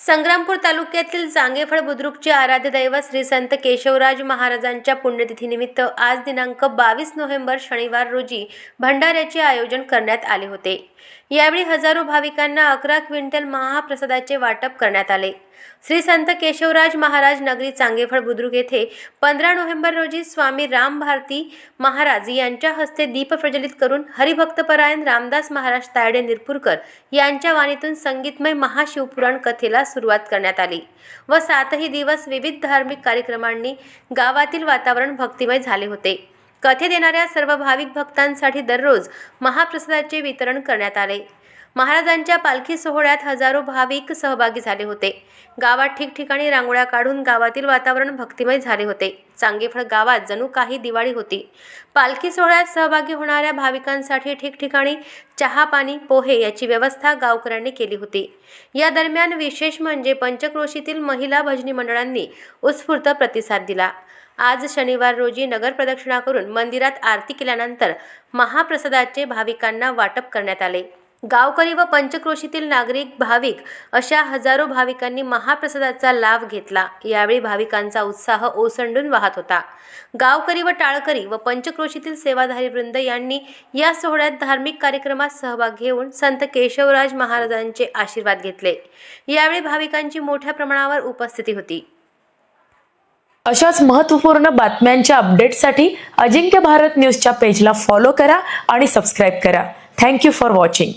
संग्रामपूर तालुक्यातील जांगेफळ बुद्रुकचे आराध्य दैवत श्री संत केशवराज महाराजांच्या पुण्यतिथीनिमित्त आज दिनांक बावीस नोव्हेंबर शनिवार रोजी भंडाऱ्याचे आयोजन करण्यात आले होते. यावेळी हजारो भाविकांना अकरा क्विंटल महाप्रसादाचे वाटप करण्यात आले. श्री संत केशवराज महाराज नगरी चांगेफळ बुद्रुक येथे पंधरा नोव्हेंबर रोजी स्वामी राम भारती महाराज यांच्या हस्ते दीप प्रज्वलित करून हरिभक्तपरायण रामदास महाराज तायडे निरपूरकर यांच्या वाणीतून संगीतमय महाशिवपुराण कथेला सुरुवात करण्यात आली व सातही दिवस विविध धार्मिक कार्यक्रमांनी गावातील वातावरण भक्तिमय झाले होते. कथेत येणाऱ्या सर्व भाविक भक्तांसाठी दररोज महाप्रसादाचे वितरण करण्यात आले. महाराजांच्या पालखी सोहळ्यात हजारो भाविक सहभागी झाले होते. गावात ठिकठिकाणी रांगोळ्या काढून गावातील वातावरण भक्तिमय झाले होते. चांगेफळ गावात जणू काही दिवाळी होती. पालखी सोहळ्यात सहभागी होणाऱ्या भाविकांसाठी ठिकठिकाणी चहा पाणी पोहे याची व्यवस्था गावकऱ्यांनी केली होती. या दरम्यान विशेष म्हणजे पंचक्रोशीतील महिला भजनी मंडळांनी उत्स्फूर्त प्रतिसाद दिला. आज शनिवार रोजी नगर प्रदक्षिणा करून मंदिरात आरती केल्यानंतर महाप्रसादाचे भाविकांना वाटप करण्यात आले. गावकरी व पंचक्रोशीतील नागरिक भाविक अशा हजारो भाविकांनी महाप्रसादाचा लाभ घेतला. यावेळी भाविकांचा उत्साह ओसंडून वाहत होता. गावकरी व टाळकरी व पंचक्रोशीतील सेवाधारी वृंद यांनी या सोहळ्यात धार्मिक कार्यक्रमात सहभाग घेऊन संत केशवराज महाराजांचे आशीर्वाद घेतले. यावेळी भाविकांची मोठ्या प्रमाणावर उपस्थिती होती. अशाच महत्त्वपूर्ण बातम्यांच्या अपडेटसाठी अजिंक्य भारत न्यूजच्या पेजला फॉलो करा आणि सबस्क्राईब करा. Thank you for watching.